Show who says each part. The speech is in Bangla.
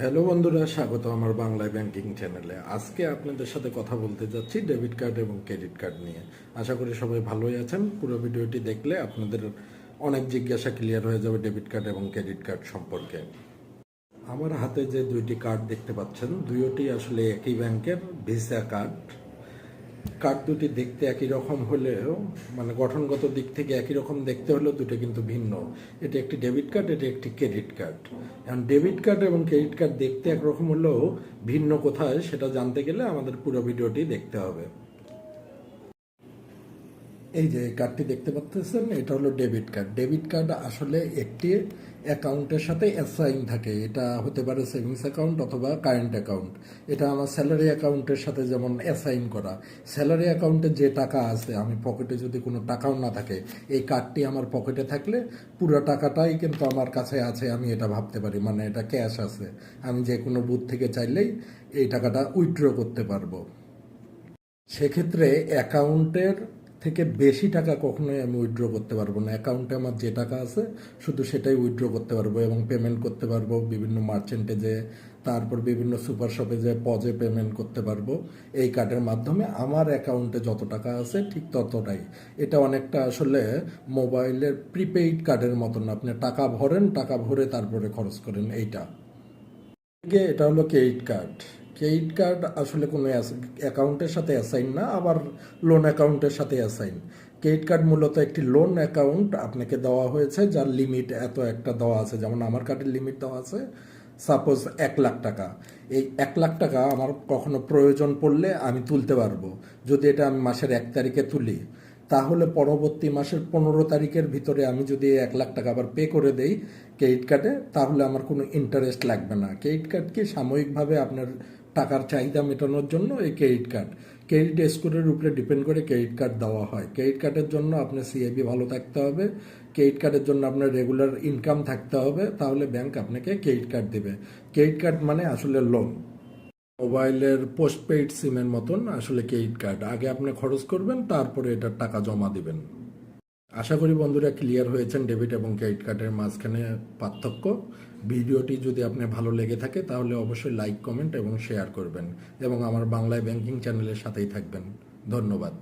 Speaker 1: হ্যালো বন্ধুরা স্বাগত আমার বাংলায় ব্যাংকিং চ্যানেলে। আজকে আপনাদের সাথে কথা বলতে যাচ্ছি ডেবিট কার্ড এবং ক্রেডিট কার্ড নিয়ে। আশা করি সবাই ভালোই আছেন। পুরো ভিডিওটি দেখলে আপনাদের অনেক জিজ্ঞাসা ক্লিয়ার হয়ে যাবে ডেবিট কার্ড এবং ক্রেডিট কার্ড সম্পর্কে। আমার হাতে যে দুইটি কার্ড দেখতে পাচ্ছেন, দুইটি আসলে একই ব্যাংকের ভিসা কার্ড। কার্ড দুটি দেখতে একই রকম হলেও মানে গঠনগত দিক থেকে একই রকম দেখতে হলেও দুটো কিন্তু ভিন্ন। এটি একটি ডেবিট কার্ড, এটি একটি ক্রেডিট কার্ড। এখন ডেবিট কার্ড এবং ক্রেডিট কার্ড দেখতে একরকম হলেও ভিন্ন কোথায় সেটা জানতে গেলে আমাদের পুরো ভিডিওটি দেখতে হবে। এই যে কার্ডটি দেখতে পাচ্ছেন এটা হলো ডেবিট কার্ড ডেবিট কার্ড আসলে একটি অ্যাকাউন্টের সাথে অ্যাসাইন থাকে। এটা হতে পারে সেভিংস অ্যাকাউন্ট অথবা কারেন্ট অ্যাকাউন্ট এটা আমার স্যালারি অ্যাকাউন্টের সাথে যেমন অ্যাসাইন করা। স্যালারি অ্যাকাউন্টে যে টাকা আছে, আমি পকেটে যদি কোনো টাকাও না থাকে, এই কার্ডটি আমার পকেটে থাকলে পুরো টাকাটাই কিন্তু আমার কাছে আছে, আমি এটা ভাবতে পারি। মানে এটা ক্যাশ আছে। আমি যে কোনো বুথ থেকে চাইলেই এই টাকাটা উইথড্র করতে পারব। সেক্ষেত্রে অ্যাকাউন্টের থেকে বেশি টাকা কখনোই আমি উইথড্র করতে পারব না। অ্যাকাউন্টে আমার যে টাকা আছে, শুধু সেটাই উইথড্র করতে পারব এবং পেমেন্ট করতে পারব। বিভিন্ন মার্চেন্টে যে, তারপর বিভিন্ন সুপার শপে যে পজে পেমেন্ট করতে পারব। এই কার্ডের মাধ্যমে আমার অ্যাকাউন্টে যত টাকা আছে, ঠিক ততটাই। এটা অনেকটা আসলে মোবাইলের প্রিপেইড কার্ডের মতন। আপনি টাকা ভরেন, টাকা ভরে তারপরে খরচ করেন। এইটা। এটা হলো ক্রেডিট কার্ড ক্রেডিট কার্ড আসলে কোনো অ্যাকাউন্টের সাথে অ্যাসাইন না, আবার লোন অ্যাকাউন্টের সাথে অ্যাসাইন ক্রেডিট কার্ড মূলত একটি লোন অ্যাকাউন্ট আপনাকে দেওয়া হয়েছে, যার লিমিট এত একটা দেওয়া আছে। যেমন আমার কার্ডের লিমিট দেওয়া আছে সাপোজ এক লাখ টাকা। এই এক লাখ টাকা আমার কখনো প্রয়োজন পড়লে আমি তুলতে পারব। যদি এটা আমি মাসের এক তারিখে তুলি তাহলে পরবর্তী মাসের পনেরো তারিখের ভিতরে আমি যদি এক লাখ টাকা আবার পে করে দেই ক্রেডিট কার্ডে তাহলে আমার কোনো ইন্টারেস্ট লাগবে না। ক্রেডিট কার্ড কি সাময়িকভাবে আপনার টাকার চাহিদা মেটানোর জন্য এই ক্রেডিট কার্ড ক্রেডিট স্কোরের উপরে ডিপেন্ড করে ক্রেডিট কার্ড দেওয়া হয়। ক্রেডিট কার্ডের জন্য আপনার সিআইবি ভালো থাকতে হবে। ক্রেডিট কার্ডের জন্য আপনার রেগুলার ইনকাম থাকতে হবে। তাহলে ব্যাংক আপনাকে ক্রেডিট কার্ড দেবে। ক্রেডিট কার্ড মানে আসলে লোন মোবাইলের পোস্টপেইড সিমের মতন আসলে ক্রেডিট কার্ড আগে আপনি খরচ করবেন, তারপরে এটার টাকা জমা দিবেন। আশা করি বন্ধুরা ক্লিয়ার হয়েছেন ডেবিট এবং ক্রেডিট কার্ডের মাঝখানে পার্থক্য। ভিডিওটি যদি আপনার ভালো লেগে থাকে, তাহলে অবশ্যই লাইক কমেন্ট এবং শেয়ার করবেন। এবং আমার বাংলায় ব্যাংকিং চ্যানেলের সাথেই থাকবেন। ধন্যবাদ।